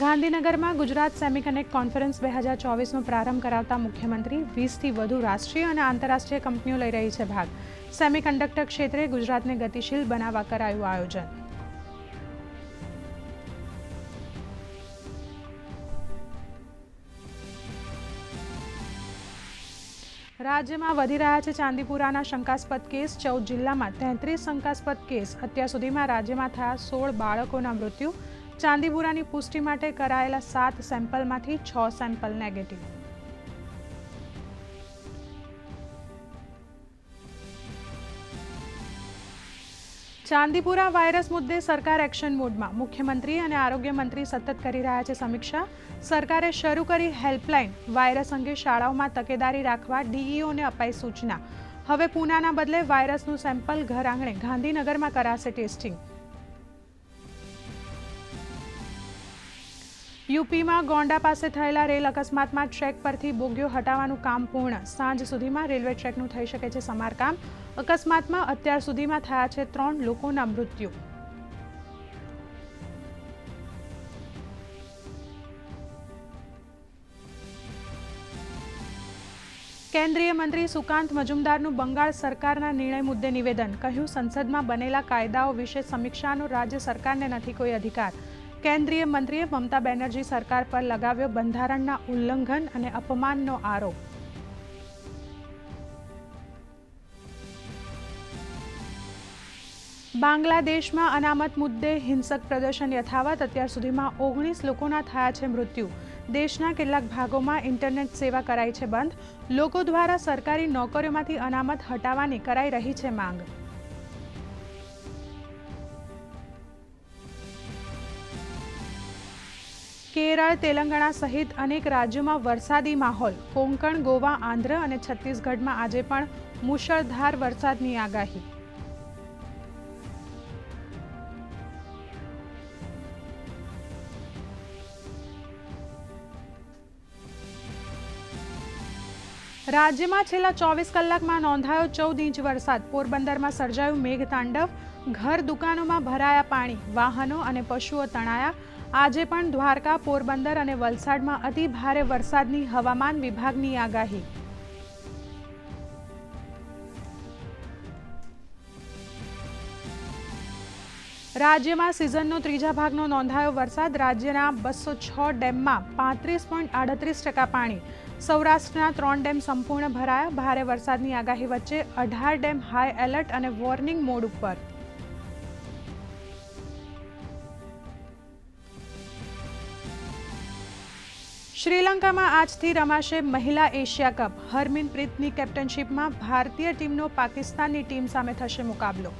ગાંધીનગરમાં ગુજરાત સેમિકનેક્ટ કોન્ફરન્સ બે હજાર ચોવીસનો પ્રારંભ કરાવતા મુખ્યમંત્રી વીસથી વધુ રાષ્ટ્રીય અને આંતરરાષ્ટ્રીય કંપનીઓ લઈ રહી છે ભાગ. સેમિકન્ડક્ટર ક્ષેત્રે ગુજરાતને ગતિશીલ બનાવવા કરાયું આયોજન. રાજ્યમાં વધી રહ્યા છે ચાંદીપુરાના શંકાસ્પદ કેસ. ચૌદ જિલ્લામાં તેત્રીસ શંકાસ્પદ કેસ. અત્યાર સુધીમાં રાજ્યમાં થયા સોળ બાળકોના મૃત્યુ ચાંદીપુરાની પુષ્ટિ માટે કરાયેલા સાત સેમ્પલમાંથી છ સેમ્પલ નેગેટિવ. ચાંદીપુરા વાયરસ મુદ્દે સરકાર એક્શન મોડમાં. મુખ્યમંત્રી અને આરોગ્ય મંત્રી સતત કરી રહ્યા છે સમીક્ષા. સરકારે શરૂ કરી હેલ્પલાઇન વાયરસ અંગે શાળાઓમાં તકેદારી રાખવા ડીઈઓને અપાઈ સૂચના. હવે પૂનાના બદલે વાયરસનું સેમ્પલ ઘર આંગણે ગાંધીનગરમાં કરાશે ટેસ્ટિંગ. યુપીમાં ગોંડા પાસે થયેલા રેલ અકસ્માતમાં ટ્રેક પરથી બોગીઓ હટાવવાનું કામ પૂર્ણ. સાંજ સુધીમાં રેલવે ટ્રેકનું થઈ શકે છે સમારકામ. અકસ્માતમાં અત્યાર સુધીમાં થયા છે ત્રણ લોકોના મૃત્યુ. કેન્દ્રીય મંત્રી સુકાંત મજુમદારનું બંગાળ સરકારના નિર્ણય મુદ્દે નિવેદન. કહ્યું, સંસદમાં બનેલા કાયદાઓ વિશે સમીક્ષાનો રાજ્ય સરકારને નથી કોઈ અધિકાર. કેન્દ્રીય મંત્રીએ મમતા બેનર્જી સરકાર પર લગાવ્યો બંધારણના ઉલ્લંઘન અને અપમાનનો આરોપ. બાંગ્લાદેશમાં અનામત મુદ્દે હિંસક પ્રદર્શન યથાવત. અત્યાર સુધીમાં ઓગણીસ લોકોના થયા છે મૃત્યુ. દેશના કેટલાક ભાગોમાં ઇન્ટરનેટ સેવા કરાઈ છે બંધ. લોકો દ્વારા સરકારી નોકરીઓમાંથી અનામત હટાવવાની કરાઈ રહી છે માંગ. કેરળ, તેલંગાણા સહિત અનેક રાજ્યોમાં વરસાદી માહોલ. કોંકણ, ગોવા, આંધ્ર અને છત્તીસગઢમાં આજે પણ મુશળધાર વરસાદની આગાહી. રાજ્યમાં છેલ્લા ચોવીસ કલાકમાં નોંધાયો ચૌદ ઇંચ વરસાદ. પોરબંદરમાં સર્જાયું મેઘતાંડવ. ઘર દુકાનોમાં ભરાયા પાણી. વાહનો અને પશુઓ તણાયા. આજે પણ દ્વારકા, પોરબંદર અને વલસાડમાં અતિ ભારે વરસાદની હવામાન વિભાગની આગાહી. રાજ્યમાં સિઝનનો ત્રીજા ભાગનો નોંધાયો વરસાદ. રાજ્યના બસો છ ડેમમાં પાંત્રીસ પોઈન્ટ આડત્રીસ ટકા પાણી. સૌરાષ્ટ્રના ત્રણ ડેમ સંપૂર્ણ ભરાયા. ભારે વરસાદની આગાહી વચ્ચે અઢાર ડેમ હાઈ એલર્ટ અને વોર્નિંગ મોડ ઉપર. શ્રીલંકામાં આજથી રમાશે મહિલા એશિયા કપ. હરમિનપ્રીતની કેપ્ટનશીપમાં ભારતીય ટીમનો પાકિસ્તાનની ટીમ સામે થશે મુકાબલો.